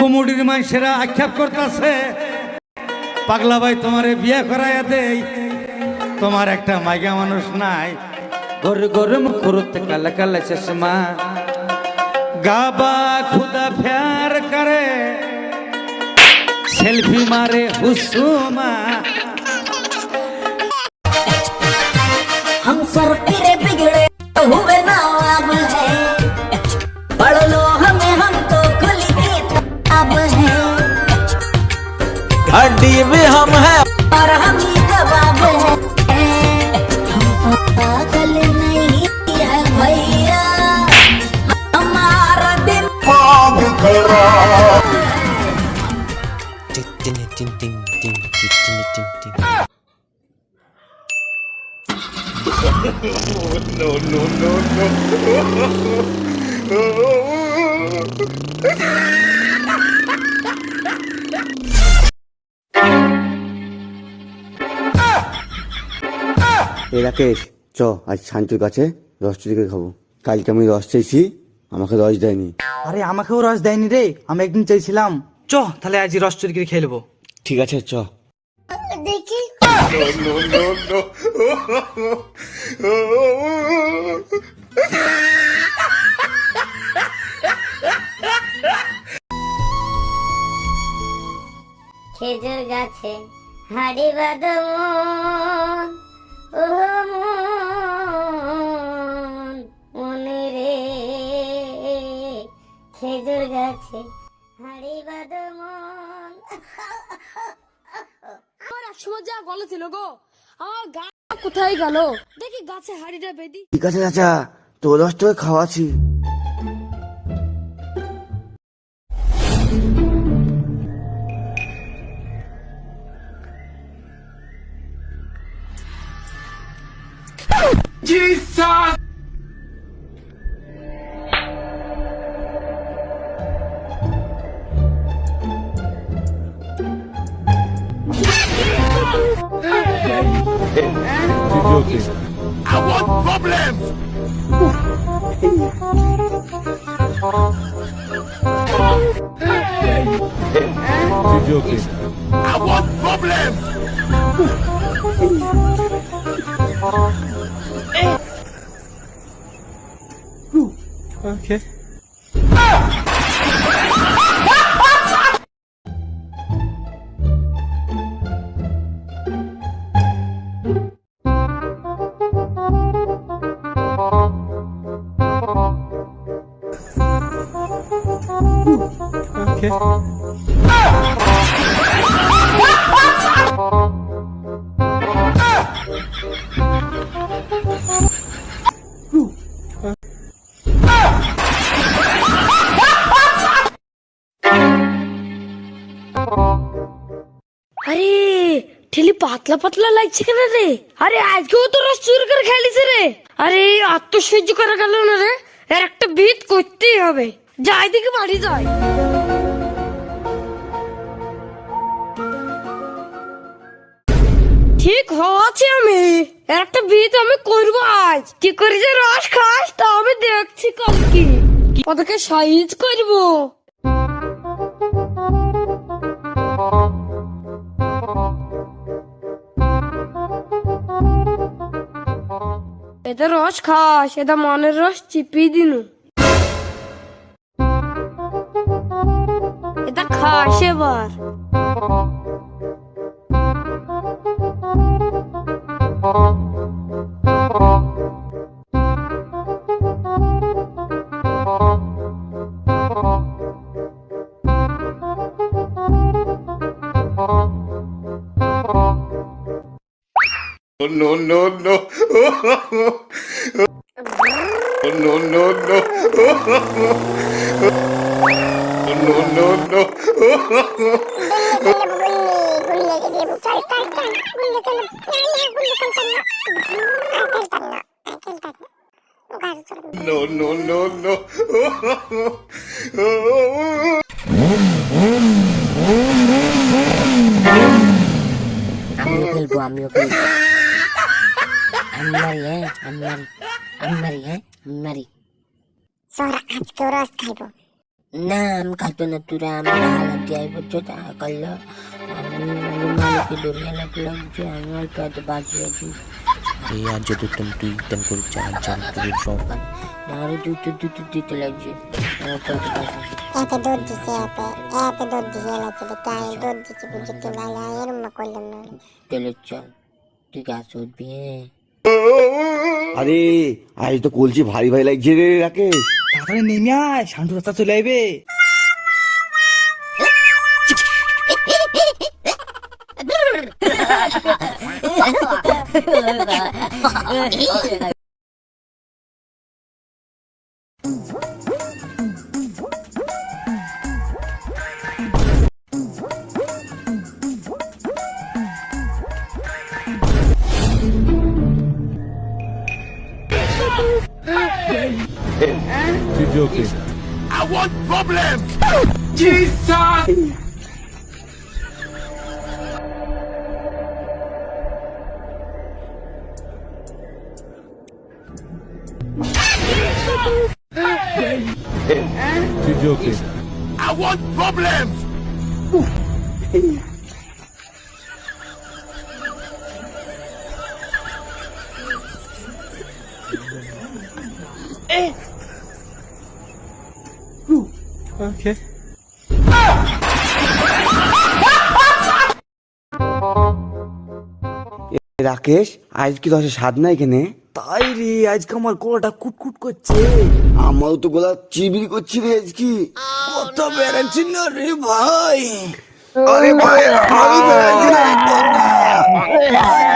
কুমুডির মানুষেরা আক্ষেপ করতেছে পাগলা ভাই তোমারে বিয়ে করাইয়া দেই তোমার একটা মাইগা মানুষ নাই ঘরে ঘরে মুখ করতে কালা কালা চশমা গাবা খুদা ফের করে সেলফি মারে হুসুমা हम सर तेरे टीम हम है और हम ही कबाब है पागल नहीं है भैया हमारा दिन पाग खराब tin tin tin tin tin tin tin no no no no Rakesh চ আজ শান্তির কাছে রস চুরিকে খাব। কালকে আমি রস চেয়েছি আমাকে রস দেয়নি। আরে আমাকেও রস দেয়নি রে আমি একদিন চাইছিলাম। চ তাহলে আজ রস চুরি করে খেয়ে নেব। ঠিক আছে চ। देखी খেজুর গাছে হাড়ি বাদমন ও খেজুর গাছে হাড়ি বাদমন আমার একসময় যা গলা ছিল গো। আমার গা কোথায় গেল? দেখি গাছে হাড়িটা বেদি ঠিক আছে চাচা। তোর She's joking. I want problems! She's joking. I want problems! okay. রস তোকে খাওয়াছি আরে ঠেলি পাতলা পাতলা লাগছে কেন রে? আরে, আজকেও তো রস চুর করে খেলিছে রে। আরে আত্মসহ্য করা গেল না রে। এর একটা ভিত করতেই হবে। যাই দিকে বাড়ি যাই ঠিক হওয়াছে আমি। একটা ভিত আমি করব আজ। কি করে যে রস খাস তা আমি দেখছি কালকে। ওদেরকে সাইজ করব। এটা রস খাস এটা মনের রস চিপি দিনু। এটা খাস এবার। আমিও খেলব আমিও খেলব আমি মারি হ্যাঁ আমি মারি আমি মারি হ্যাঁ আমি মারি সোরা আজকেও রস খাইবো না আমি খাইতো না তোরা আমি হালাত দিয়ে বুঝছ তা করল আমি আমি মালিকে ধরে হালাত লাগছে আমি অল্প এত বাঁচি আছি এই আজ যদি তুমি তুই তেন করে চার চার করে সব না আরও দুটো দুটো দিতে লাগছে আমার তো এত টাকা নেই। এত দৌড় দিছে এত এত দৌড় দিছে এলাচ্ছে দেখতে আমি দৌড় দিচ্ছি বুঝে কি ভালো এরম করলাম না তাহলে চল তুই গাছ উঠবি হ্যাঁ আরে আজ তো কলছি ভারী ভারী লাগছে রে রাকেশ। তাড়াতাড়ি নেমে আয় শান্ত রাস্তা চলে আইবে। Hey, you're joking. I want problems. Jesus. You're joking. I want problems. Rakesh আজ কি দশে স্বাদ না এখানে? তাই রে আজকে আমার গলাটা কুটকুট করছে। আমারও তো গলা চিবিরি করছি রে আজ কি কত বেড়াচ্ছি না রে ভাই। আরে ভাই আমি বেড়াচ্ছি না।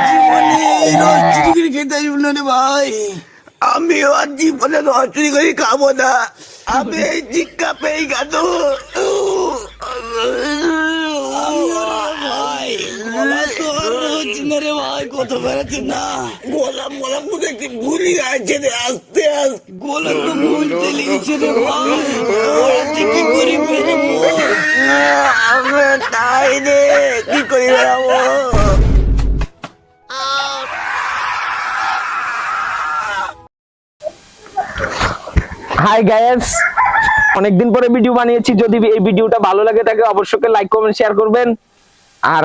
জীবনে রস খেতে আসব না রে ভাই। আমি আর জীবনে রচুরি করে খাব না। আমি এই চিক্কা পেয়ে গেল। গোলাম গোলাম মনে একটু ভুলি আছে রে আস্তে আস্তে। তো ভুলতে রে ভাই। কি করি তাই রে কি করি বেড়াবো? হাই গায়েস অনেকদিন পরে ভিডিও বানিয়েছি। যদি এই ভিডিওটা ভালো লাগে তাকে অবশ্যই লাইক কমেন্ট শেয়ার করবেন। আর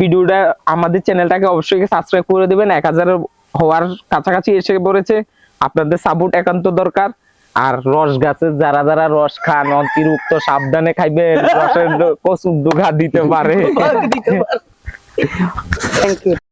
ভিডিওটা আমাদের চ্যানেলটাকে অবশ্যই সাবস্ক্রাইব করে দিবেন। এক হাজার হওয়ার কাছাকাছি এসে পড়েছে। আপনাদের সাপোর্ট একান্ত দরকার। আর রস গাছের যারা যারা রস খান অতিরিক্ত সাবধানে খাইবেন। রসের কচুর দুঘা দিতে পারে। Thank you